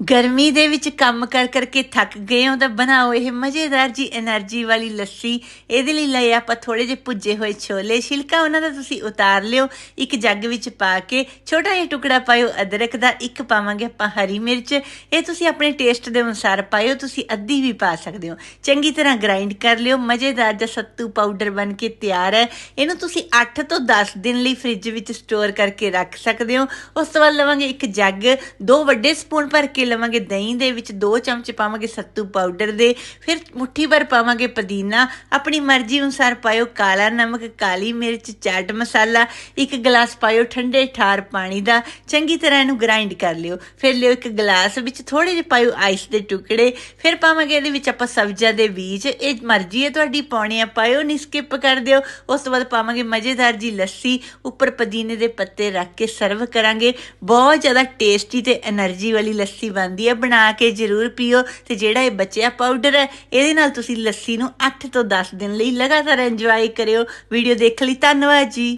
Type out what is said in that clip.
ਗਰਮੀ ਦੇ ਵਿੱਚ ਕੰਮ ਕਰ ਕਰਕੇ ਥੱਕ ਗਏ ਹੋ ਤਾਂ ਬਣਾਓ ਇਹ ਮਜ਼ੇਦਾਰ ਜੀ એનર્ਜੀ ਵਾਲੀ ਲੱਸੀ। ਇਹਦੇ ਲਈ ਲਈ ਆਪਾਂ ਥੋੜੇ ਜਿਹੇ ਭੁੱਜੇ ਹੋਏ ਛੋਲੇ। ਛਿਲਕਾ ਉਹਨਾਂ ਦਾ ਤੁਸੀਂ ਉਤਾਰ ਲਿਓ। ਇੱਕ ਜੱਗ ਵਿੱਚ ਪਾ ਕੇ ਛੋਟਾ ਜਿਹਾ ਟੁਕੜਾ ਪਾਇਓ। ਅਦਰਕ ਦਾ ਇੱਕ ਪਾਵਾਂਗੇ ਆਪਾਂ ਹਰੀ ਮਿਰਚ। ਇਹ ਤੁਸੀਂ ਆਪਣੇ ਟੇਸਟ ਦੇ ਅਨੁਸਾਰ ਪਾਇਓ। ਤੁਸੀਂ ਅੱਧੀ ਵੀ ਪਾ ਸਕਦੇ ਹੋ। ਚੰਗੀ ਤਰ੍ਹਾਂ ਗ੍ਰਾਈਂਡ ਕਰ ਲਿਓ। ਮਜ਼ੇਦਾਰ ਜਿਹਾ ਸੱਤੂ ਪਾਊਡਰ ਬਣ ਕੇ ਤਿਆਰ ਹੈ। ਇਹਨੂੰ ਤੁਸੀਂ 8 ਤੋਂ 10 ਦਿਨ ਲਈ ਫ੍ਰਿਜ ਵਿੱਚ ਸਟੋਰ ਕਰਕੇ ਰੱਖ ਸਕਦੇ ਹੋ। ਉਸ ਤੋਂ ਬਾਅਦ ਲਵਾਂਗੇ ਇੱਕ ਜੱਗ। ਦੋ ਵੱਡੇ ਸਪੂਨ ਭਰ ਕੇ ਲਵਾਂਗੇ, ਦਹੀਂ ਦੇ ਵਿੱਚ ਦੋ ਚਮਚ ਪਾਵਾਂਗੇ ਸੱਤੂ ਪਾਊਡਰ ਦੇ, ਫਿਰ ਮੁੱਠੀ ਭਰ ਪਾਵਾਂਗੇ ਪੁਦੀਨਾ। ਆਪਣੀ ਮਰਜ਼ੀ ਅਨੁਸਾਰ ਪਾਇਓ, ਕਾਲਾ ਨਮਕ, ਕਾਲੀ ਮਿਰਚ, ਚਾਟ ਮਸਾਲਾ, ਇੱਕ ਗਲਾਸ ਪਾਇਓ ਠੰਡੇ ਠਾਰ ਪਾਣੀ ਦਾ, ਚੰਗੀ ਤਰ੍ਹਾਂ ਇਹਨੂੰ ਗ੍ਰਾਈਂਡ ਕਰ ਲਿਓ। ਫਿਰ ਲਿਓ ਇੱਕ ਗਲਾਸ ਵਿੱਚ ਥੋੜੇ ਜਿਹੇ ਪਾਇਓ ਆਈਸ ਦੇ ਟੁਕੜੇ, ਫਿਰ ਪਾਵਾਂਗੇ ਇਹਦੇ ਵਿੱਚ ਆਪਾਂ ਸਬਜ਼ੀਆਂ ਦੇ ਬੀਜ। ਇਹ ਮਰਜ਼ੀ ਹੈ ਤੁਹਾਡੀ, ਪਾਉਣੀ ਆ, ਪਾਇਓ ਨਹੀਂ ਸਕਿਪ ਕਰ ਦਿਓ। ਉਸ ਤੋਂ ਬਾਅਦ ਪਾਵਾਂਗੇ ਮਜ਼ੇਦਾਰ ਜੀ ਲੱਸੀ, ਉੱਪਰ ਪੁਦੀਨੇ ਦੇ ਪੱਤੇ ਰੱਖ ਕੇ ਸਰਵ ਕਰਾਂਗੇ। ਬਹੁਤ ਜ਼ਿਆਦਾ ਟੇਸਟੀ ਤੇ એનર્ਜੀ ਵਾਲੀ ਲੱਸੀ ਬਣਦੀ ਹੈ ਬਣਾ ਕੇ ਜ਼ਰੂਰ ਪੀਓ ਤੇ ਜਿਹੜਾ ਇਹ ਬਚਿਆ ਪਾਊਡਰ ਹੈ, ਇਹਦੇ ਨਾਲ ਤੁਸੀਂ ਲੱਸੀ ਨੂੰ 8 ਤੋਂ 10 ਦਿਨ ਲਈ ਲਗਾਤਾਰ ਇੰਜੋਏ ਕਰਿਓ। ਵੀਡੀਓ ਦੇਖਣ ਲਈ, ਧੰਨਵਾਦ ਜੀ।